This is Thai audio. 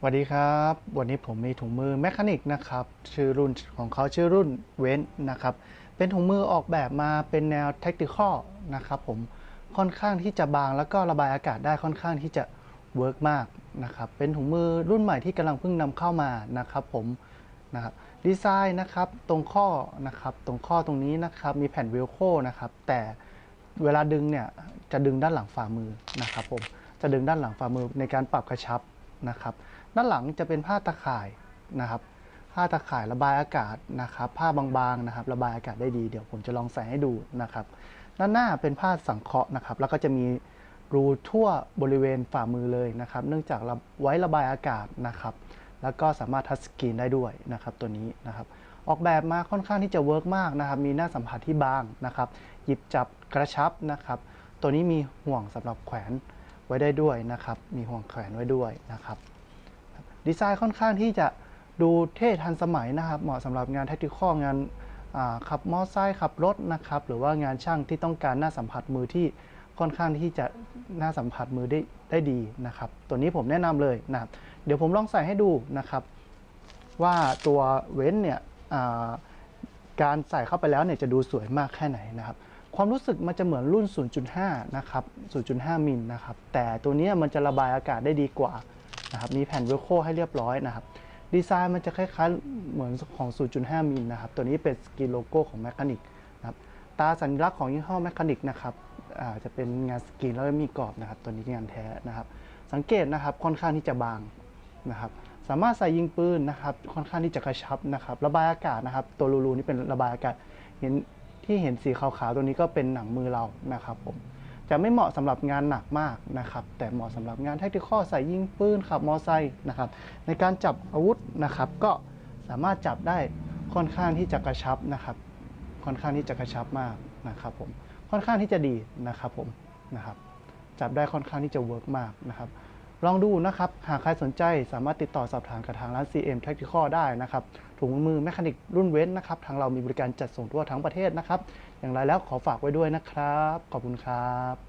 สวัสดีครับ วันนี้ผมมีถุงมือแมคานิกนะครับ ชื่อรุ่นของเขาชื่อรุ่นเวนนะครับ เป็นถุงมือออกแบบมาเป็นแนว tactical นะครับผมค่อนข้างที่จะบางแล้วก็ระบายอากาศได้ค่อนข้างที่จะเวิร์กมากนะครับ เป็นถุงมือรุ่นใหม่ที่กำลังเพิ่งนำเข้ามานะครับผมนะครับดีไซน์นะครับตรงข้อนะครับตรงข้อตรงนี้นะครับมีแผ่นเวลโคนะครับแต่เวลาดึงเนี่ยจะดึงด้านหลังฝ่ามือนะครับผมจะดึงด้านหลังฝ่ามือในการปรับกระชับนะครับ ด้านหลังจะเป็นผ้าตะข่ายนะครับ ผ้าตะข่ายระบายอากาศนะครับ ผ้าบางๆนะครับ ระบายอากาศได้ดีเดี๋ยวผมจะลองใส่ให้ดูนะครับ ด้านหน้าเป็นผ้าสังเคราะห์นะครับ แล้วก็จะมีรูทั่วบริเวณฝ่ามือเลยนะครับ เนื่องจากเราไว้ระบายอากาศนะครับ แล้วก็สามารถทัชสกรีนได้ด้วยนะครับ ตัวนี้นะครับ ออกแบบมาค่อนข้างที่จะเวิร์กมากนะครับ มีหน้าสัมผัสที่บางนะครับ หยิบจับกระชับนะครับ ตัวนี้มีห่วงสำหรับแขวนไว้ได้ด้วยนะครับ มีห่วงแขวนไว้ด้วยนะครับ ดีไซน์ค่อนข้างที่จะดูเท่ทันสมัยนะครับ เหมาะสำหรับงานแท็กติคอลงานขับมอเตอร์ไซค์ขับรถนะครับ หรือว่างานช่างที่ต้องการหน้าสัมผัสมือที่ค่อนข้างที่จะหน้าสัมผัสมือได้ได้ดีนะครับ ตัวนี้ผมแนะนำเลยนะครับเดี๋ยวผมลองใส่ให้ดูนะครับ ว่าตัวเว้นเนี่ยการใส่เข้าไปแล้วเนี่ยจะดูสวยมากแค่ไหนนะครับ ความรู้สึกมันจะเหมือนรุ่น 0.5 นะครับ 0.5 มิลนะครับ แต่ตัวนี้มันจะระบายอากาศได้ดีกว่า นะครับมีแผ่นเวลโคให้เรียบร้อยนะครับดีไซน์มันจะคล้ายๆเหมือนของ 0.5 มิลนะครับ ตัวนี้เป็นสกรีนโลโก้ของแมคานิกนะครับตาสัญลักษณ์ของยี่ห้อแมคานิกนะครับจะเป็นงานสกรีนแล้วมีกรอบนะครับตัวนี้งานแท้นะครับ สังเกตนะครับค่อนข้างที่จะบางนะครับสามารถใส่ยิงปืนนะครับค่อนข้างที่จะกระชับนะครับระบายอากาศนะครับ ตัวรูๆนี่เป็นระบายอากาศเห็นที่เห็นสีขาวๆตัวนี้ก็เป็นหนังมือเรานะครับผม จะไม่เหมาะสำหรับงานหนักมากนะครับ แต่เหมาะสำหรับงานแท็กติคอใส่ยิงปืนขับมอไซค์นะครับ ในการจับอาวุธนะครับ ก็สามารถจับได้ค่อนข้างที่จะกระชับนะครับ ค่อนข้างที่จะกระชับมากนะครับผมค่อนข้างที่จะดีนะครับผมนะครับ จับได้ค่อนข้างที่จะเวิร์กมากนะครับลองดูนะครับ หากใครสนใจสามารถติดต่อสอบถามกับทางร้าน CM Tactical ได้นะครับ ถุงมือแมคานิกรุ่นเว้นนะครับ ทางเรามีบริการจัดส่งทั่วทั้งประเทศนะครับ อย่างไรแล้วขอฝากไว้ด้วยนะครับ ขอบคุณครับ